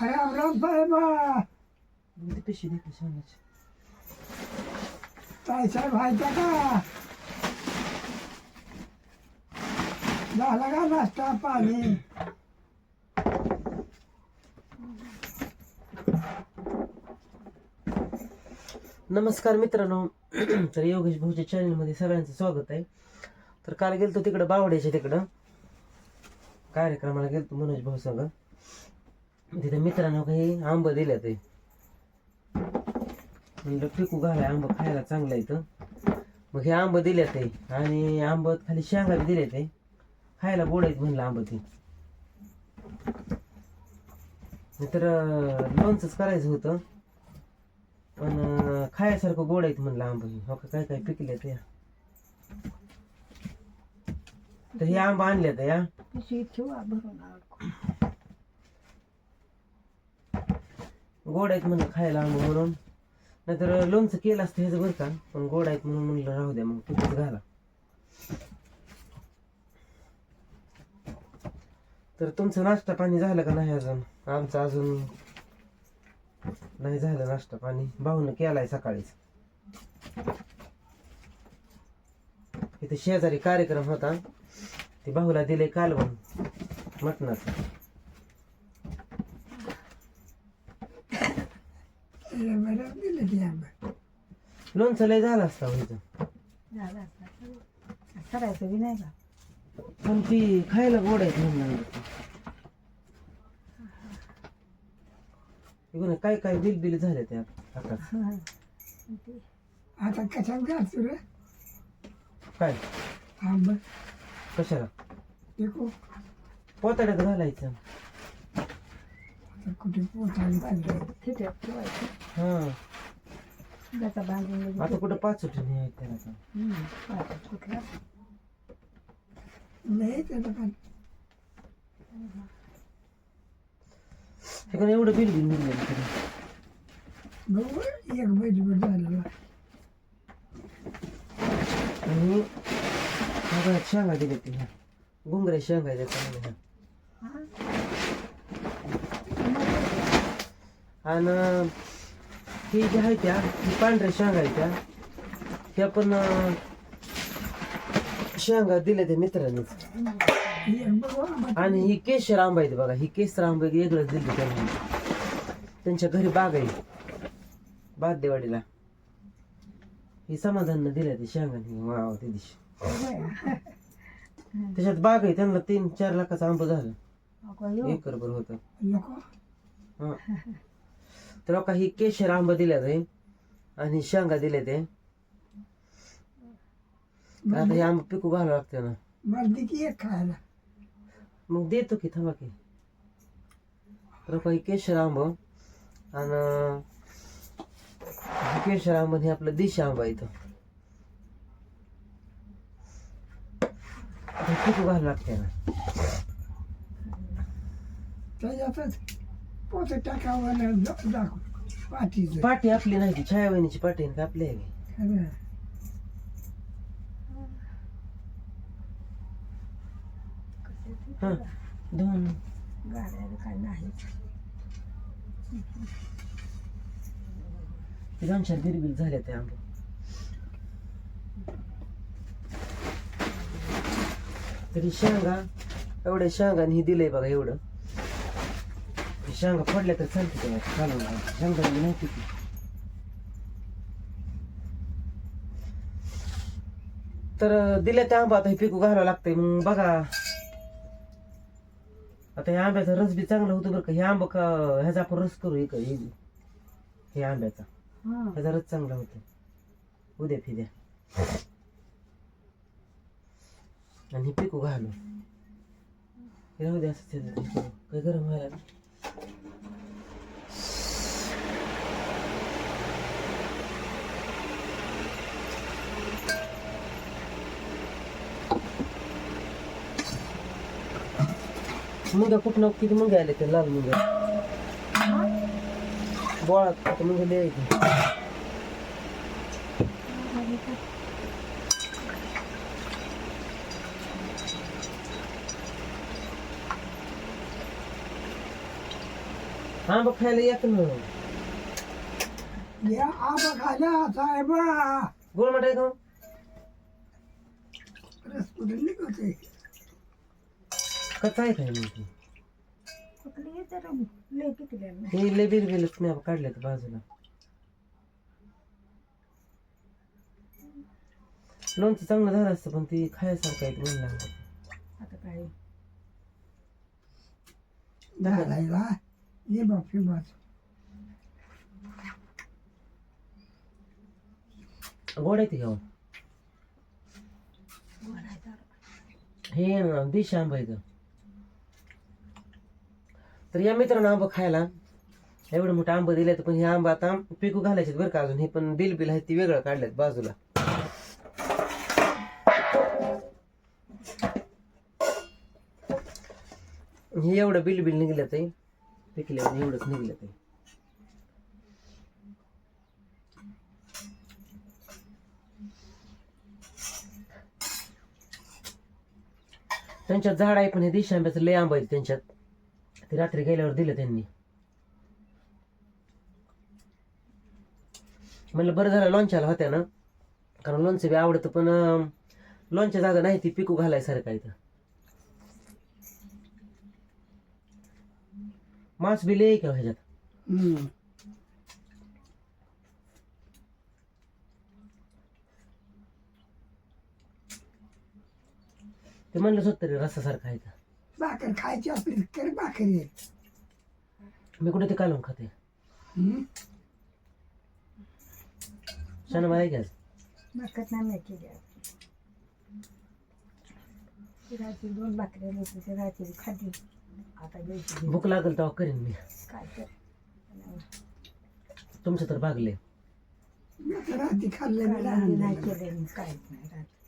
राम राम साहेबा ते पिशवी दे शेंगाची काय साहेब व्हायचा का झाला का नाश्ता पाणी नमस्कार मित्रांनो. तर योगेश भाऊच्या चॅनलमध्ये सगळ्यांचं स्वागत आहे. तर काल गेलतो तिकडं बावड्याच्या तिकडं. कार्यक्रमाला गेलतो मनोज भाऊ संग. तिथे मित्रांनो काही आंब दिल्या ते. म्हणलं पिकू घालाय आंब खायला चांगलं इथं. मग हे आंब दिल्या ते आणि आंब खाली शेंगा दिले ते. खायला गोड म्हणलं आंब ते. तर लोणचंच करायचं होतं. पण खायसारखं खायासारखं गोड आहेत म्हणलं आंब हे. हो का काय काय पिकले ते? तर हे आंबा आणले तर या पिशवी ठेवा भरून गोड आहेत म्हणलं खायला आंबा म्हणून नाहीतर लोणचं केलं असतं ह्याचं बरं का. पण गोड आहेत म्हणून म्हणलं राहू द्या मग तिथेच घाला. तर तुमचं नाश्ता पाणी झालं का नाही अजून? आमचं अजून नाही झालं नाश्ता पाणी. भाऊनं केलाय सकाळीच. इथे शेजारी कार्यक्रम होता. ते भाऊला दिले कालवण मटणाचं बरं दिलं की आंबा लोणचं लय झालं असतं इथं. झाला करायचं बी नाही का? पण ती खायला गोड आहेत म्हणून काय काय बिल बिल झाले त्या आता आता? कशात घालतो रे काय? आंबा. कशाला? देखो. पोताड्यात घालायचं. आता कुठे ठेवलं ठेवायचं. हा. त्याचा बांधून आता कुठं पाच सुट्टी नाही आहेत त्याला आता. कुठला नाही त्याचं पण. हे कोणी एवढं बिल बिल गहू एक बैठीवर झालेला आणि सगळ्या शेंगा दिले ते ह्या गुंगऱ्या शेंगा आहेत ह्या आणि ही जी आहे त्या ही पांढऱ्या शेंगा आहेत त्या. त्या पण शेंगा दिल्या त्या मित्रांनीच. एक आणि ही केशर आंबा आहे बघा ही केसर आंबा वेगळंच दिली त्यांनी. त्यांच्या घरी बाग आहे. बागदेवाडीला ही समाधान दिल्या ते शेंगाने. वाव त्या दिवशी. त्याच्यात बाग आहे त्यांना तीन चार लाखाचं आंबा झालं. एकर भर होतं. हा. तर लोका ही केशर आंबा दिल्या ते आणि शेंगा दिले ते. आता हे आंबा पिकू घालावं लागते ना. मला की एक खायला. मग देतो की थांबा की. तर काही केशर आंब आणि हे केशर आंब हे आपलं दिशा आंबा इथं. किती घालावं लागते ना. पोते टाकावं दाखव पाटी आपली नाही ती छायावाहिनीची पाटी आहे का आपली आहे. की? हा. दोन गाड्या काय नाही. दोन चार बिरबिल झाल्या त्या आंबा. तरी शेंगा एवढ्या शेंगाने ही दिलंय बघा एवढं. शेंगा फोडल्या तर चालते तेव्हा चालून शेंगा नाही किती तर अं, दिल्या त्या आंबा आता हे पिकू घालावं लागतंय. मग बघा. आता ह्या आंब्याचा रस बी चांगला होतो बरं का. हे आंबा का ह्याचा आपण रस करू एक हे हे आंब्याचा. ह्याचा रस चांगला होतो. उद्या फिद्या आणि हे पिकू घालू. हे राहू द्या असं हे. काय गरम व्हायला मुंग्या कुठं नको किती मुंग्या आले ते लाल मुंग्या बोळात आता मुंग्या लय आहेत. आंबा खायला येत ना या आबा खाल्या साहेब गोड मटाय का रसपुरी निघते कच्चा आहे काय म्हणते कुठली लय पिकले हे लय बिल बिलच मी काढले बाजूला. लोणचं चांगलं झालं असतं पण ती खायसारखं आहे म्हणलं आता काय? घालायला ये बापी बाज गोड आहे ती घेऊन हे ना, दिश आंबा आहे. तर या मित्रांनो आंबा खायला एवढं मोठं आंबा दिले पण हे आंबा आता पिकू घालायचे बरं का अजून. हे पण बिल बिल आहे ती वेगळं काढलेत बाजूला. हे एवढं बिल बिल निघलं ते. पिकले एवढंच निघलं ते. त्यांच्यात झाड आहे पण हे देशी आंब्याचं लय आंबा आहे त्यांच्यात. ते रात्री गेल्यावर दिलं त्यांनी. म्हणलं बरं झालं लोणच्याला होत्या ना. कारण लोणचं बी आवडतं पण लोणच्या जागा नाही ती पिकू घालायसारखं इथं. मांस बी लय का ह्याच्यात? ते म्हणलं होतं तरी रसासारखं आहे. भाकर खायची असली तर भाकर. ये मी कुठे ते कालून खाते? हम्म? शाना मला घ्या भाकत नाही मी केली ती रात्री दोन भाकऱ्या होती ते रात्री खाल्ली आता घ्यायची. भूक लागल तेव्हा करीन मी. काय तर. तुमचं तर भागले. मी आता रात्री खाल्लं मी काय लहान नाही. केलं मी काहीच नाही रात्री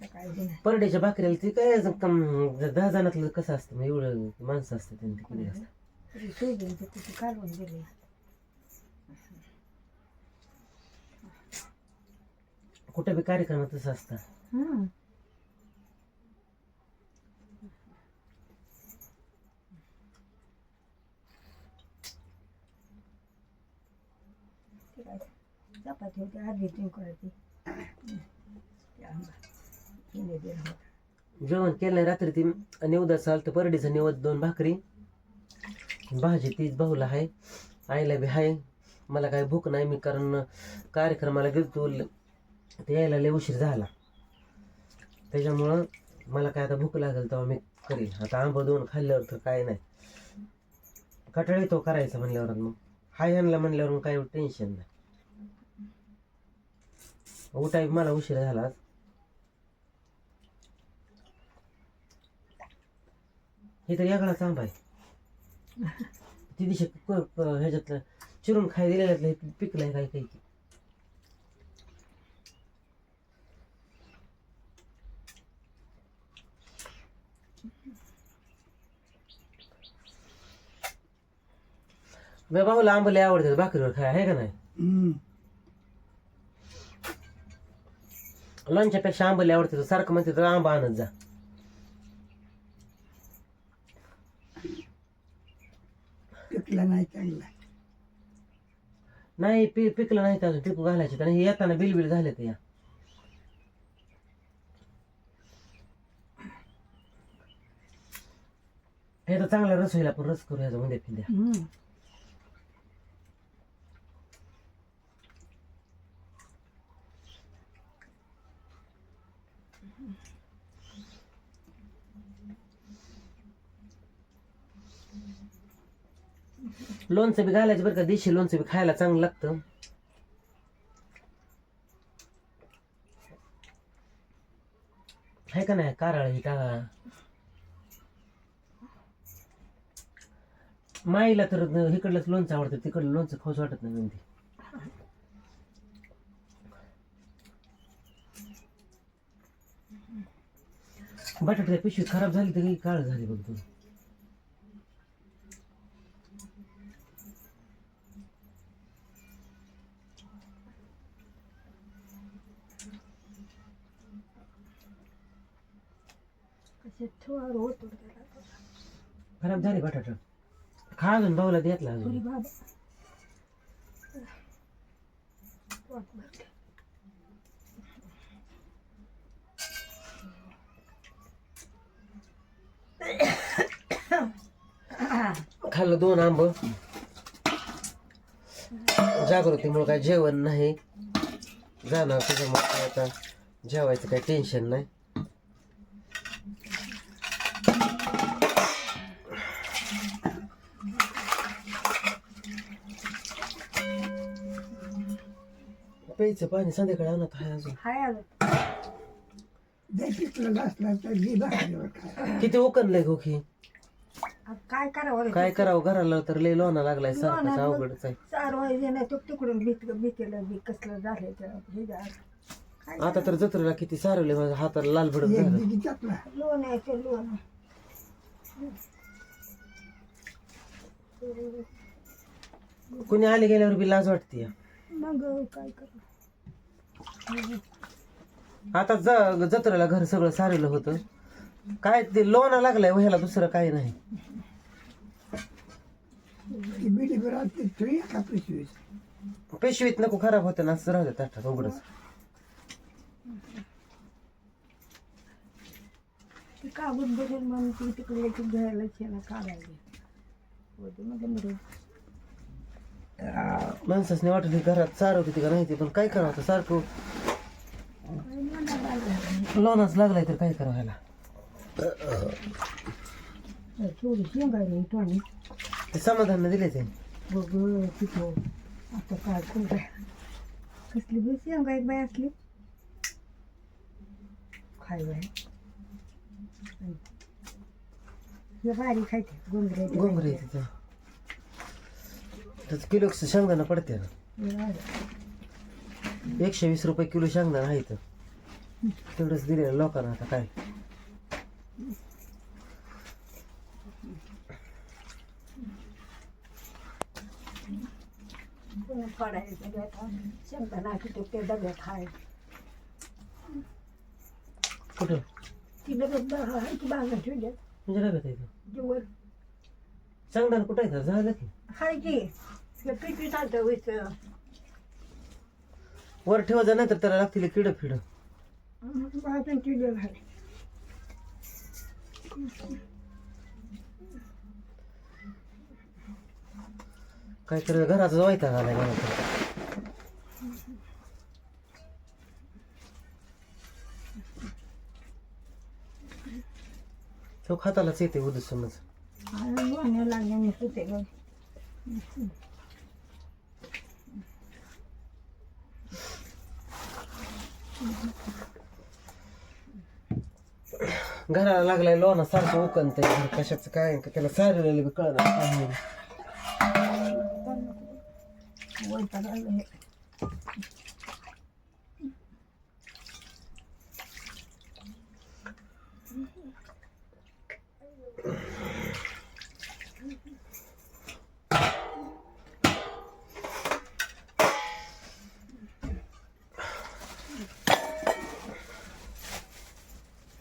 नाही परड्याच्या भाकऱ्याला ते काय असं कम- दहा जणातलं कसं असतं मग एवढं माणसं असतं त्यांनी किती असतं तरी सोयबीन ते तिथे काढून दिली. कुठं बी कार्यक्रमात तसं असतं. हम्म. चपाती होती अर्धी तीन करायची जेवण केलं नाही रात्री ती. निवदा चाल तर परडीचं निवद दोन भाकरी. भाजी तीच भाऊला आहे. आईला बी आहे मला काय भूक नाही मी कारण कार्यक्रमाला गेलो ते यायला लय उशीर झाला. त्याच्यामुळं मला काय आता भूक लागेल तेव्हा मी करेल आता आंबा दोन खाल्ल्यावर तर काय नाही. कटाळ येतो करायचा म्हणल्यावर मग. हाय आणला म्हणल्यावर मग काय टेन्शन नाही. उठाय मला उशीर झाला हे तर यागळाच आंबा आहे. ती क- ह्याच्यातलं चिरून खाय दिलेल्यातलं हे पिकलंय काही काही. मी भाऊला आंबले आवडतात भाकरीवर खाय आहे का नाही? हम्म. लोणच्यापेक्षा आंबले आवडते सारखं म्हणते तर आंबा आणत जा पिकलं नाही चांगलं नाही पि पिकलं नाही तर अजून घालायचं घालायचे. आणि हे येताना बिलबिल झाले ते या. हे तर चांगला रस होईल आपण रस करू ह्याचा मध्ये फिंद्या लोणचं बी घालायचं बरं का देशी लोणचं बी खायला चांगलं लागतं. आहे का नाही कारळ का? माईला तर इकडलंच लोणचं आवडतं तिकडलं लोणचं खाऊच वाटत नाही म्हणते. बटाट्या पिशवी खराब झाली तरी काळ झाली बघ तू कसे थोडं होतो त्याला खराब झाली बटाटा. खा अजून भाऊला पुरी अजून. खाल्लं दोन आंब. जागृतीमुळे काय जेवण नाही. जाणार त्याच्यामुळे काय आता. जेवायचं काही टेन्शन नाही. प्यायचं पाणी संध्याकाळी आणत आहे अजून. हाय अजून. असलं तर घे किती उकनलंय गोखी आता काय करावं काय करावं? घराला तर लय लोना लागलाय सारखंच लोणा अवघडच आहे. चार वाजे नाही तो तिकडून भीत भीतीला बी कसलं झालं तर हे जा. काय आता तर जत्रेला किती सारवले माझ्या हाताला लाल भडक झालं. चपला लोन आहे ते लोन कुणी आले गेल्यावर बी लाज वाटते मग काय करू? आता ज जत्रेला घर सगळं सारेलं होतं. काय ते लोना लागलाय ह्याला दुसरं काही नाही. पिशवीत? नको खराब होतं ना असं राहतं ताटात उघडच ती कागद म्हणून ती तिकडे घ्यायला काढायला. मग माणसाने वाटली घरात सारवत होती का नाही ते पण काय करावं आता सारखं? लोनाच लागलाय तर काय करावं ह्याला ते समाधान दिले ते. आता काय कसली बी शेंगा एक बाय असली. खाय बाय हे बारीक खायचे गोंगरे गोंगरे तिथं. त्याचं किलो शेंगदाणा पडते ना. एकशे वीस रुपये किलो शेंगदाणा आहे तर तेवढंच दिलेलं लोकांना आता काय. पडायचं शेंगदाणा किती ते डब्यात कुठं? ती डब्यात आहे की? बागा म्हणजे डब्यात आहे ते. जेवण शेंगदाणा कुठं आहे? झालं की हाय की. पिठी चालतं व्हायचं वर ठेवायचं नाही तर त्याला लागतील किड फिड. काय तर घराचा वायता झालाय मला तर तो खातालाच येते उद्या समज. आणि होते गं घराला लागलाय लोना सारखं उकनत कशाचं काय का त्याला सारलेलं बी कळणार काय होईल. वैताग आलं हे.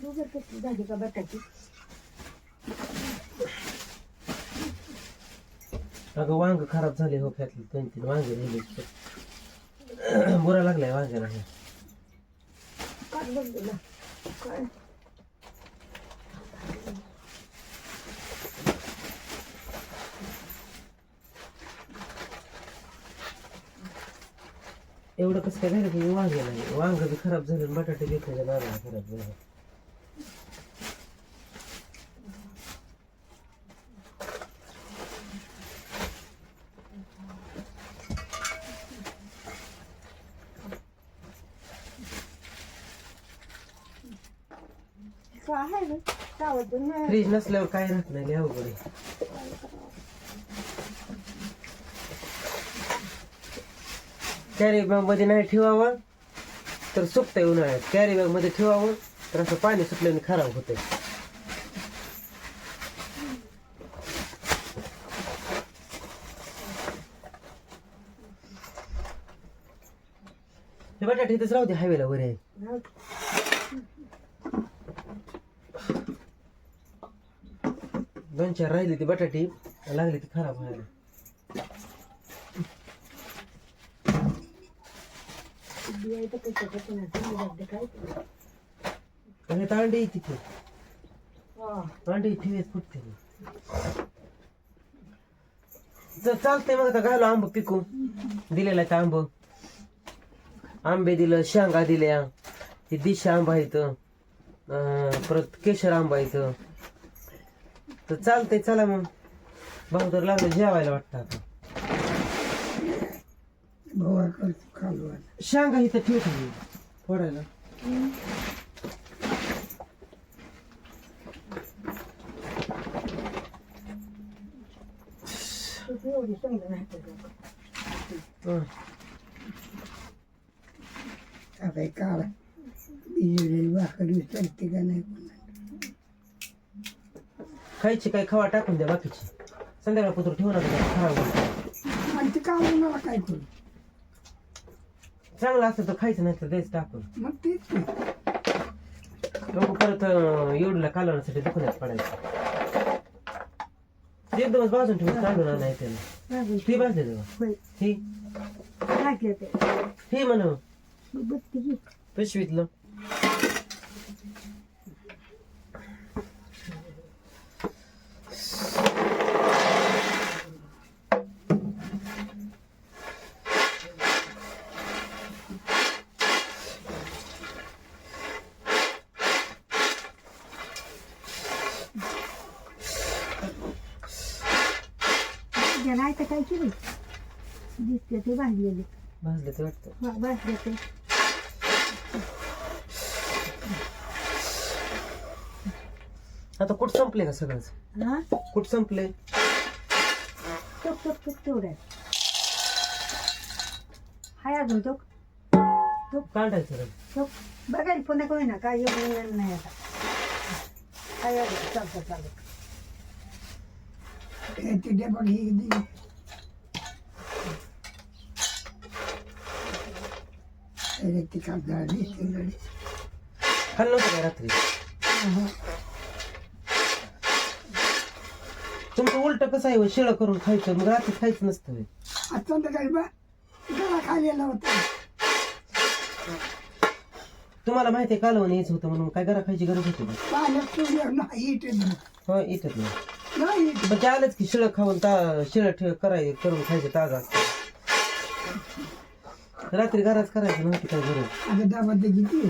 दोघं कशी झाली का बटाटी अगं वांग खराब झाले हो त्यातले दोन तीन वांगे राहिले बुरा लागलाय वांगे नाही एवढं कसं काय झालं की वांगे नाही. वांग बी खराब झाले बटाटे घेतल्याच्या नारळा खराब झाले काय आहे रे? सावध नाही. फ्रीज नसल्यावर काय राहत नाही अवघड आहे. कॅरी बॅगमध्ये नाही ठेवावं तर सुकतंय उन्हाळ्यात. कॅरी बॅगमध्ये ठेवावं तर असं पाणी सुटल्याने खराब होतंय. हे बटाटे इथेच राहू दे हायवेला वर आहे. दोन चार राहिली ती बटाटे लागले ती खराब व्हायला तर काय आणि तिथे. तांडे तांडी फुटते जर चालतंय मग आता घालू आंब पिकू दिलेला का आंब. आंबे दिलं शेंगा दिल्या. हे दिशा आंबा इथं परत केशर आंबा इथं तर चालतंय चला मग भाऊ तर लागलं जेवायला वाटतं आता भावा करतो खालू. शेंगा इथं ठेवतो मी फोडायला हं. आता काढा बिजलेली भाकरी चालते का नाही. खायची काय खवा टाकून द्या बाकीची. संध्याकाळ पत्र ठेवू नका खराब होईल. आणि ते काढून काय करू? चांगलं असतं तर खायचं नाही तर द्यायचं टाकून. मग तेच की. लोक परत अं, एवढीला कालवण्यासाठी दुकानात पडायचं. एकदमच बाजून ठेवून काढून आणाय त्याला. बाजून ती भाजले तेव्हा होय. ही? टाकले ते ही म्हण. पिशवीतलं. ज्या नाही तर काय केली दिसते ते भाजलेले. भाजले ते वाटतं. भा- भाजले ते. आता कुठ संपले का सगळंच? हा? कुठ संपले? टोक टोक टोक तेवढ्या हाय अजून टोक काढायचं रे. टोक बघायला पुन्हा कोणी ना काय एवढं नाही आता. हाय अजून चालतं चालत हे ते डबा घे दे. अरे ते काढणार दिसते गडी. खाल्लं काय रात्री तुमचं उलट कसं आहे शिळ करून खायचं मग रात्री खायचं नसतं होय. आज संध्याकाळी बा गळा खालेला होता तुम्हाला माहिती आहे कालवण यायचं होतं म्हणून काय घरा खायची गरज होती का पाण्यात सोडल्यावर नाही इथे हो येतात नाही मग ते आलंच की शिळ खाऊन ता शिळ ठेव कराय करून खायचं ताजा रात्री घराच करायचं नव्हती काय गरज आता किती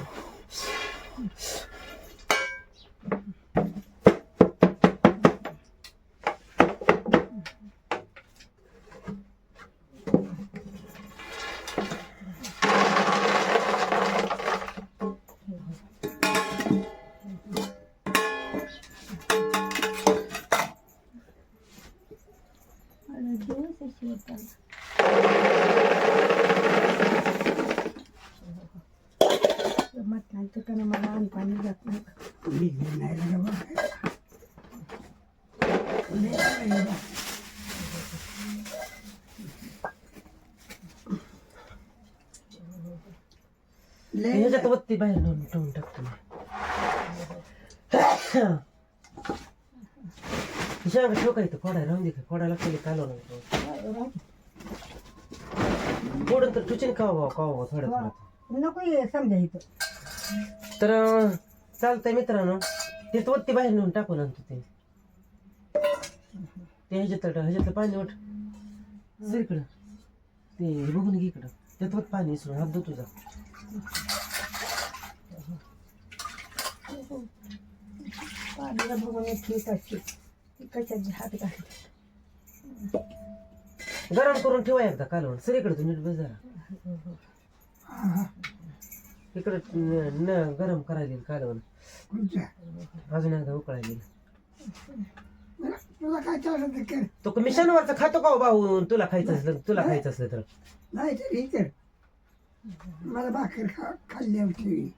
वत्ती बाहेर नेऊन ठेवून टाकतो. शेंगा ठेव काय फोडायला राहून दे फोडायला लागतं कालवण फोडून तर ठुचीन का भाऊ का भाऊ थोड्या थोड्यात नको समजा इथं. तर चालतंय मित्रांनो ते तो वत्ती बाहेर नेऊन टाकून आणतो ते. ते ह्याच्यात ह्याच्यातलं पाणी उठ सर इकडं. ते हे बघून घे इकडं. त्यात वत पाणी इसरून हात धुतो तुझा बघून एक ठीक असते. ती कशाची हात घालते? गरम करून ठेवा एकदा कालवण. सर इकडं तू नीट बस जरा हा, इकडं न गरम करायला कालवण? अजून एकदा उकळायला बरं, तुला काय चालत ते कर. तो मी शनिवारचा खातो का हो भाऊ? तुला खायचं असलं तुला खायचं असलं तर. नाही तर कर. मला भाकर खा खाल्ल्यावर ठेवी.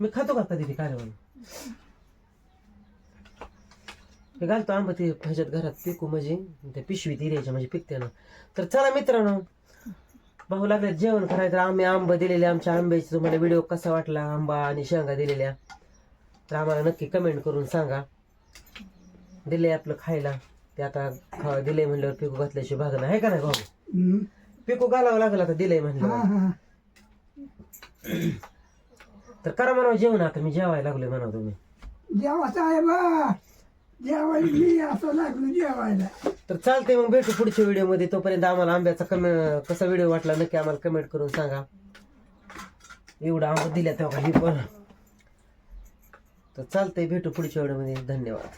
मी खातो का कधी ते कालवण? मी घालतो आंबा ते ह्याच्यात घरात पिकू म्हणजे त्या पिशवीत द्यायच्या म्हणजे पिकते ना. तर चला मित्रांनो भाऊ लागले जेवण करायचं. आम्ही आंबा दिलेले आमच्या आंब्याचे तुम्हाला व्हिडिओ कसा वाटला? आंबा आणि शेंगा दिलेल्या. तर आम्हाला नक्की कमेंट करून सांगा. दिले आपलं खायला. ते आता खा- दिलंय म्हणल्यावर पिकू घातल्याशिवाय भाग नाही. आहे का नाही भाऊ. पिकू घालावं लागेल आता दिलंय हा म्हणल्यावर हा. तर करा म्हणावं जेवण आता मी जेवायला लागलोय म्हणा तुम्ही. जेवायचं आहे बा. जेवायला मी असं लागलो जेवायला. तर चालतंय मग भेटू पुढच्या व्हिडिओमध्ये. तोपर्यंत आम्हाला आंब्याचा कमे कसा व्हिडिओ वाटला नक्की आम्हाला कमेंट करून सांगा. एवढा आंबा दिल्या तेव्हा ही पण. तर चालतंय भेटू पुढच्या व्हिडिओमध्ये. धन्यवाद.